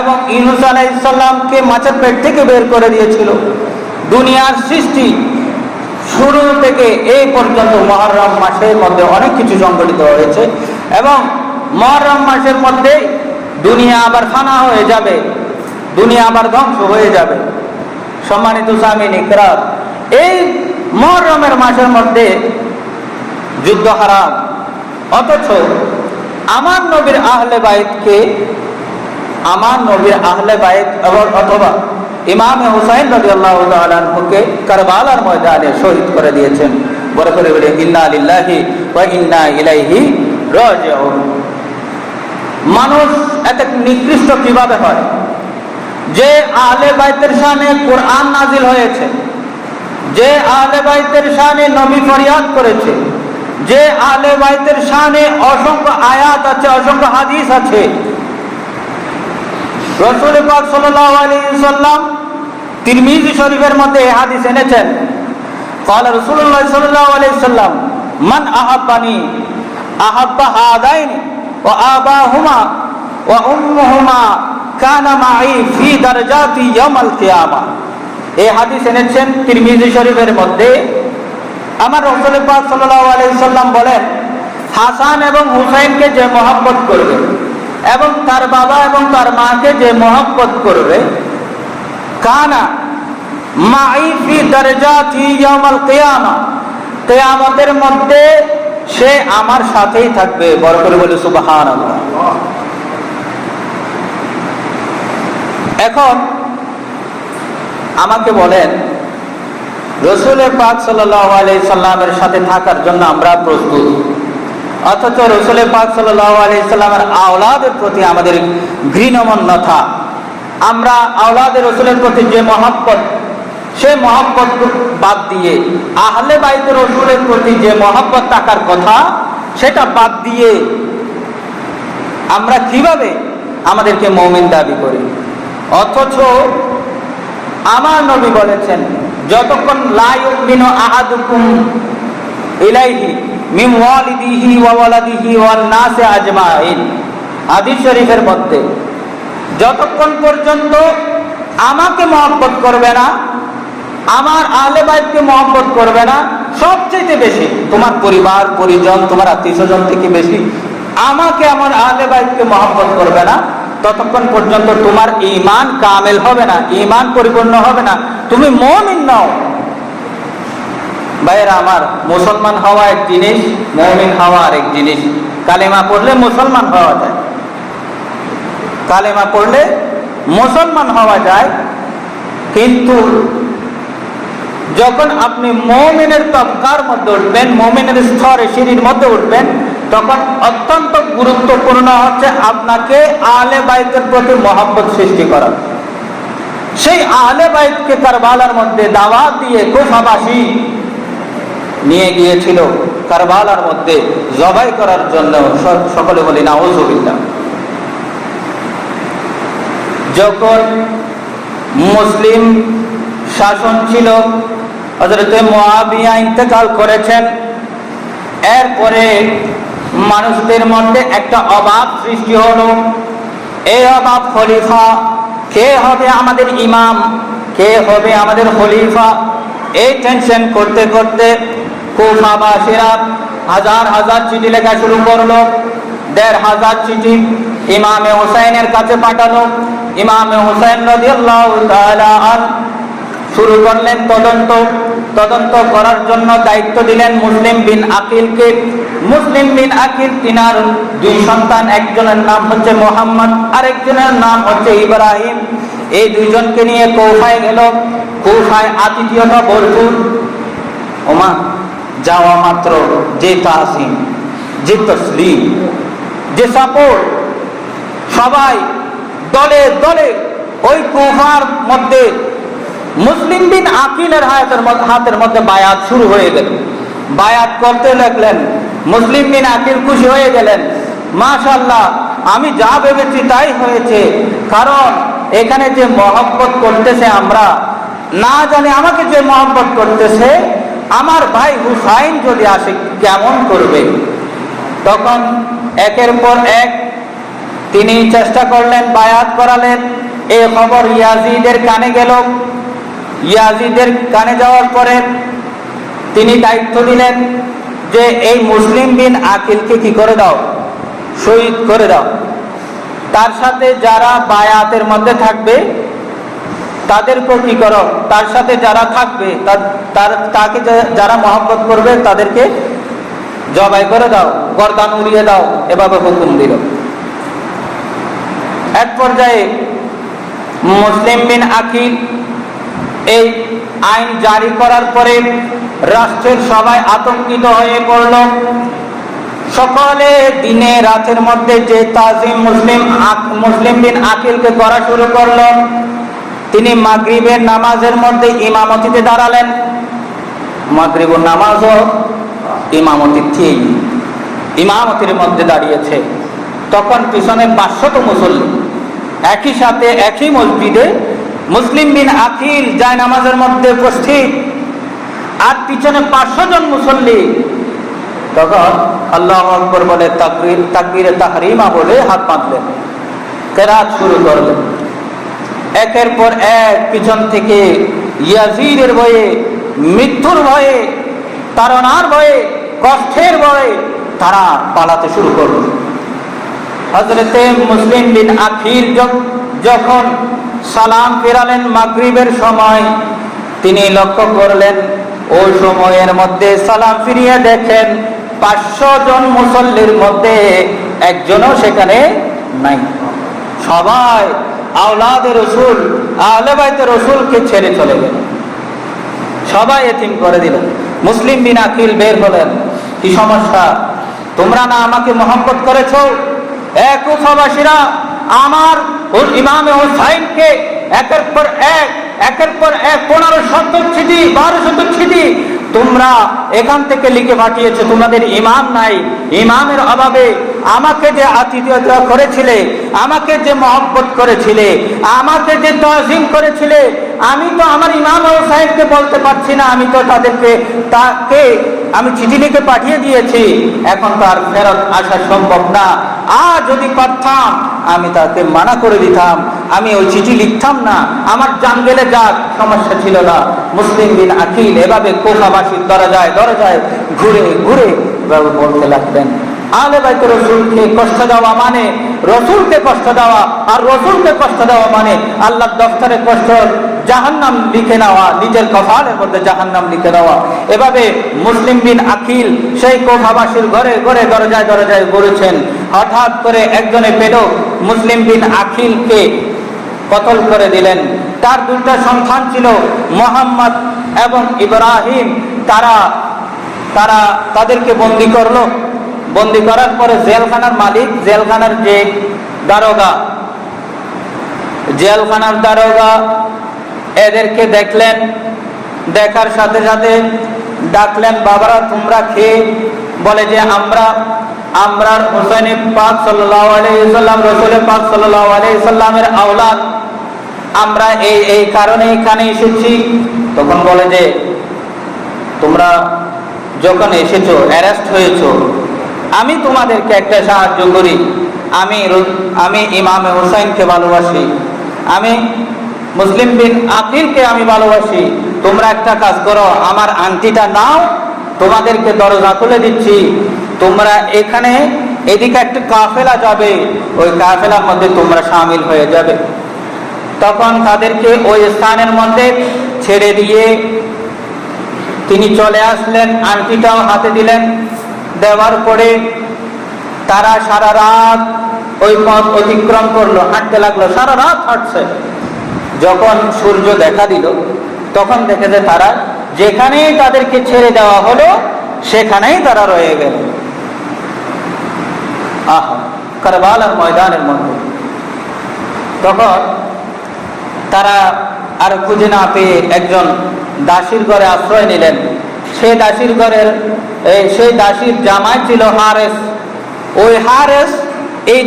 এবং ইনুস আলাইসাল্লামকে মাছের পেট থেকে বের করে দিয়েছিল। দুনিয়ার সৃষ্টি শুরু থেকে এই পর্যন্ত মহরম মাসের মধ্যে অনেক কিছু সংঘটিত হয়েছে এবং মহরম মাসের মধ্যে দুনিয়া আবার ফানা হয়ে যাবে, দুনিয়া আবার ধ্বংস হয়ে যাবে। সম্মানিত স্বামী নিকরাত এই মহরমের মাসের মধ্যে যুদ্ধ হারাম। অথচ আমার নবীর আহলে বাইতকে আমার নবীর আহলে বাইত অথবা ইমাম হুসাইন রবি আল্লাহ আলহকে কারবালার ময়দানে শহীদ করে দিয়েছেন। বলে করে বলে, ইন্না আলিল্লাহি ওয়া ইন্না ইলাইহি রাজিউন। মানুষ এত নিকৃষ্ট কীভাবে হয়? যে আহলে বাইতের শানে কোরআন নাজিল হয়েছে, যে আহলে বাইতের শানে নবী ফরিয়াদ করেছে, যে আহলে বাইতের শানে অসংখ্য আয়াত আছে, অসংখ্য হাদিস আছে রসুল পাক সাল্লাল্লাহু আলাইহি সাল্লাম তিরমিজি শরীফের মধ্যে এই হাদিস এনেছেন قال رسول الله صلى الله عليه وسلم من أحبني أحب هذين وآباهما وأمهما كان معي في درجات يوم القيامة এই হাদিস এনেছেন তিরমিজি শরীফের মধ্যে আমার রসুল পাক সাল্লাল্লাহু আলাইহি সাল্লাম বলেন হাসান এবং হুসাইনকে যে মহব্বত করবে এবং তার বাবা এবং তার মাকে যে মহব্বত করবে, কানা মাই ফি দরজাতি ইয়াউমাল কিয়ামা। কিয়ামতের মধ্যে সে আমার সাথেই থাকবে। বড় করে বলে সুবহানাল্লাহ। এখন আমাকে বলেন, রসুলের পাক সাল্লাহ আলাই সাল্লামের সাথে থাকার জন্য আমরা প্রস্তুত। অথচ রসুলের পাক সাল্লাহ আওলাদের প্রতি আমাদের ঘৃণমন্যতা আমরা আওলাদের রসুলের প্রতি যে মহাব্বত, সে মহাব্বত বাদ দিয়ে আহলে বাইতে রসুলের প্রতি যে মহাব্বত থাকার কথা, সেটা বাদ দিয়ে আমরা কীভাবে আমাদেরকে মৌমিন দাবি করি? অথচ আমার নবী বলেছেন, যতক্ষণ আহাদুকুম ইলাইহি মিম ওয়ালিদিহি ওয়া ওয়ালাদিহি ওয়ান নাসে আজমাইন। হাদিস শরীফের মধ্যে, যতক্ষণ পর্যন্ত আমাকে মহব্বত করবে না, আমার আহলে বাইতকে মহব্বত করবে না সবচেয়ে বেশি তোমার পরিবার, পরিজন, তোমার আত্মীয় স্বজন থেকে বেশি আমাকে আমার আহলে বাইতকে মহব্বত করবে না, ততক্ষণ পর্যন্ত তোমার ইমান কামেল হবে না ইমান পরিপূর্ণ হবে না। তুমি মমিন নাও। ভাইয়েরা, আমার মুসলমান হওয়া এক জিনিস, মমিন হওয়া আরেক জিনিস। কালেমা পড়লে মুসলমান হওয়া যায়। কালেমা পড়লে মুসলমান হওয়া যায়। কিন্তু যখন আপনি মমিনের তবকার মধ্যে উঠবেন, মমিনের স্তরে, সিঁড়ির মধ্যে উঠবেন, তখন অত্যন্ত গুরুত্বপূর্ণ হচ্ছে আপনাকে আলে বাইতের প্রতি মহাব্বত সৃষ্টি করা। সেই আলে বাইতকে কারবালার মধ্যে দাওয়াত দিয়ে কুফাবাসী নিয়ে গিয়েছিল কারবালার মধ্যে জবাই করার জন্য সকলে বলি না ওজুবিল্লা যখন মুসলিম শাসন ছিল হজরতে মহাবিয়া ইন্তেকাল করেছেন, এরপরে মানুষদের মধ্যে একটা অভাব সৃষ্টি হলো। এই অভাব খলিফা, কে হবে আমাদের ইমাম, কে হবে আমাদের খলিফা, এই টেনশন করতে করতে কুফাবাসীরা হাজার হাজার চিঠি লেখা শুরু করল, দেড় হাজার চিঠি ইমামে হুসাইনের কাছে পাঠালো। ইমামে আন শুরু করলেন তদন্ত। তদন্ত করার জন্য দায়িত্ব দিলেন মুসলিম বিন আকিলকে। মুসলিম বিন আকিল তিনার দুই সন্তান, একজনের নাম হচ্ছে মোহাম্মদ, আরেকজনের নাম হচ্ছে ইব্রাহিম। এই দুইজনকে নিয়ে কৌফায় গেল। কৌফায় আতিথিয়তা ভরপুর। ওমা যাওয়া মাত্র যে তাহসিন যে তসলিম, যে সাপোর্ট সবাই দলে দলে ওই কুফার মধ্যে মুসলিম বিন আকিলের হাতের হাতের মধ্যে বায়াত শুরু হয়ে গেল। বায়াত করতে লাগলেন, মুসলিম বিন আকিল খুশি হয়ে গেলেন। মাশাল্লাহ আমি যা ভেবেছি তাই হয়েছে। কারণ এখানে যে মহব্বত করতেছে আমরা, না জানি আমাকে যে মহব্বত করতেছে আমার ভাই হুসাইন যদি আসে, কেমন করবে? তখন একের পর এক তিনি চেষ্টা করলেন, বায়াত করালেন। এই খবর ইয়াজিদের কানে গেল। ইয়াজিদের কানে যাওয়ার পরে তিনি দায়িত্ব দিলেন যে, এই মুসলিম বিন আকিলকে কি করে দাও? শহীদ করে দাও। তার সাথে যারা বায়াতের মধ্যে থাকবে তাদেরকেও কি করো? তার সাথে যারা থাকবে, তার তাকে যারা মহব্বত করবে, তাদেরকে জবাই করে দাও, গরদান উড়িয়ে দাও, এভাবে হুকুম দিল। এক পর্যায়ে মুসলিম বিন আকিল এই আইন জারি করার পরে রাষ্ট্রের সবাই আতঙ্কিত হয়ে পড়ল। সকলে দিনে রাতের মধ্যে যে তাজিম মুসলিম মুসলিম বিন আকিলকে করা শুরু করল। তিনি মাগরিবের নামাজের মধ্যে ইমামতিতে দাঁড়ালেন। মাগরিবুর নামাজও ইমামতি ঠিক। ইমামতির মধ্যে দাঁড়িয়েছে। তখন পিছনে পাঁচশত মুসল্লি। একই সাথে একই মসজিদে মুসলিম বিন আকিল যায় নামাজের মধ্যে উপস্থিত। আর পিছনে পাঁচশো জন মুসল্লি। তখন আল্লাহ আকবর বলে, তাকবির তাকবিরে তাহরিমা বলে হাত বাঁধলেন। কেরাত শুরু করলেন। একের পর এক পিছন থেকে ইয়াজিদের ভয়ে, মৃত্যুর ভয়ে তারনার ভয়ে, কষ্টের ভয়ে তারা পালাতে শুরু করল। হজরতে মুসলিম বিন আখির যখন সালাম ফেরালেন মাগরিবের সময়, তিনি লক্ষ্য করলেন ওই সময়ের মধ্যে সালাম ফিরিয়ে দেখেন পাঁচশো জন মুসল্লির মধ্যে একজনও সেখানে নাই। সবাই আওলাদ রসুল আহলেবাইতে রসুলকে ছেড়ে চলে গেল। সবাই এতিম করে দিল। মুসলিম বিন আকিল বের হলেন। কি সমস্যা? তোমরা না আমাকে মোহাম্মত করেছ? এক কুফাবাসীরা আমার ইমামে হুসাইনকে একের পর এক, একের পর এক পনেরো শত ছিটি, বারো শত ছিটি তোমরা এখান থেকে লিখে পাঠিয়েছো, তোমাদের ইমাম নাই। ইমামের অভাবে আমাকে যে আতিথ্যতা করেছিলে, আমাকে যে মহব্বত করেছিলে, আমাকে যে তহজিম করেছিলে, আমি তো আমার ইমাম ও সাহেবকে বলতে পারছি না, আমি তো তাদেরকে, তাকে আমি চিঠি লিখে পাঠিয়ে দিয়েছি। এখন তো আর ফেরত আসা সম্ভব না। আর যদি পারতাম, আমি তাকে মানা করে দিতাম। আমি ওই চিঠি লিখতাম না। আমার জান গেলে যাক, সমস্যা ছিল না। মুসলিম বিন আকিল এভাবে কোফাবাসীর দরজায় দরজায় ঘুরে ঘুরে এভাবে বলতে লাগলেন। আলে বাইতে রসুলকে কষ্ট দেওয়া মানে রসুলকে কষ্ট দেওয়া, আর রসুলকে কষ্ট দেওয়া মানে আল্লাহ দফতরে কষ্ট, জাহান্নাম লিখে নেওয়া, নিজের কফালের মধ্যে জাহান্নাম লিখে নেওয়া। এভাবে মুসলিম বিন আকিল সেই কোফাবাসীর ঘরে ঘরে, দরজায় দরজায় ঘুরেছেন। হঠাৎ করে একজনে পেল মুসলিম বিন আকিলকে কতল করে দিলেন। তার দুটা সন্তান ছিল মোহাম্মদ এবং ইব্রাহিম। তারা তারা তাদেরকে বন্দি করল। বন্দি করার পরে জেলখানার মালিক, জেলখানার যে দারোগা, জেলখানার দারোগা এদেরকে দেখলেন। দেখার সাথে সাথে ডাকলেন, বাবারা, তোমরা খেয়ে বলে যে আমরা আমরা হোসেন পাক সাল্লাহ আলাইসাল্লাম রসুল পাক সাল্লাহ আলাইসাল্লামের আওলাদ। আমরা এই এই কারণে এখানে এসেছি। তখন বলে যে, তোমরা যখন এসেছ অ্যারেস্ট হয়েছো, আমি তোমাদেরকে একটা সাহায্য করি। আমি আমি ইমামে হোসাইনকে ভালোবাসি। আমি মুসলিম বিন আকিলকে আমি ভালোবাসি। তোমরা একটা কাজ করো, আমার আংটিটা নাও তোমাদেরকে দরজা খুলে দিচ্ছি। তোমরা এখানে এদিকে একটা কাফেলা যাবে। ওই কাফেলার মধ্যে তোমরা সামিল হয়ে যাবে। তখন তাদেরকে ওই স্থানের মধ্যে ছেড়ে দিয়ে তিনি চলে আসলেন, আংটিটাও হাতে দিলেন। দেওয়ার পরে তারা সারা রাত ওই পথ অতিক্রম করল, হাঁটতে লাগল, সারা রাত হাঁটছে। যখন সূর্য দেখা দিল, তখন দেখে যে তারা যেখানেই তাদেরকে ছেড়ে দেওয়া হলো, সেখানেই তারা রয়ে গেল। আহ, কারবালার ময়দানের মধ্যে। তখন তারা আর খুঁজে না পেয়ে একজন দাসীর ঘরে আশ্রয় নিলেন। সেই দাসীর ঘরের সেই দাসীর জামাই ছিল হারেস। ওই হারেস